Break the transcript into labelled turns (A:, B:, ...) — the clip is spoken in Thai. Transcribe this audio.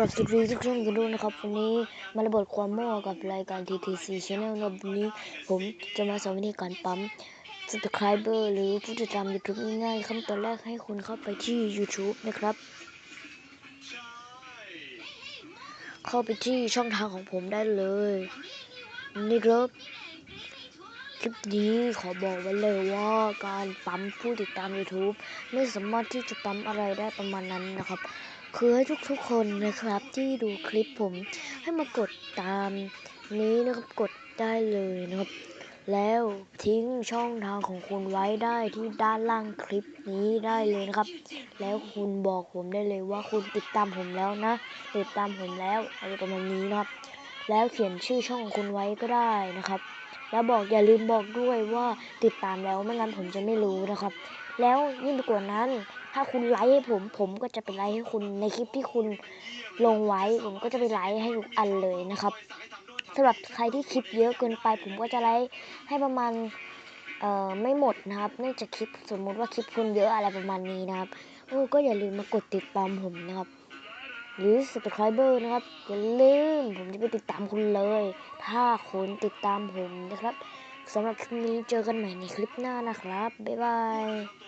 A: กลับสวัสดีทุกท่านกันด้วยนะครับ วันนี้มาระเบิดความมั่วกับรายการ TTC Channel นะครับวันนี้ผมจะมาสอนวิธีการปั๊ม subscriber หรือผู้ติดตาม YouTube ง่ายๆขั้นตอนแรกให้คุณเข้าไปที่ YouTube นะครับ เข้าไปที่ช่องทางของผมได้เลยนี่ครับคลิปนี้ขอบอกไว้เลยว่าการปั๊มผู้ติดตาม YouTube ไม่สามารถที่จะปั๊มอะไรได้ประมาณนั้นนะครับ คือให้ทุกๆคนนะครับที่ดูคลิปผมให้มากดตามนี้นะครับกดได้เลยนะครับ แล้วทิ้งช่องทางของคุณไว้ได้ที่ด้านล่างคลิปนี้ได้เลยนะครับ แล้วคุณบอกผมได้เลยว่าคุณติดตามผมแล้วนะ ติดตามผมแล้วอะไรประมาณนี้นะครับ แล้วเขียนชื่อช่องของคุณไว้ก็ได้นะครับ แล้วบอกอย่าลืมบอกด้วยว่าติดตามแล้วไม่งั้นผมจะไม่รู้นะครับ แล้วยิ่งไปกว่านั้น ถ้าคุณไลค์ให้ผม ผมก็จะไปไลค์ให้คุณในคลิปที่คุณลงไว้ ผมก็จะไปไลค์ให้ทุกอันเลยนะครับสำหรับใครที่คลิปเยอะเกินไป ผมก็จะไลค์ให้ประมาณเอ่อไม่หมดนะครับเนื่องจากคลิปสมมุติว่าคลิปคุณเยอะอะไรประมาณนี้นะครับเออก็อย่าลืมมากดติดตามผมนะครับ หรือ subscriber นะครับอย่าลืมผมจะไปติดตามคุณเลย ถ้าคุณติดตามผมนะครับสำหรับคลิปนี้เจอกันใหม่ในคลิปหน้านะครับ บ๊ายบาย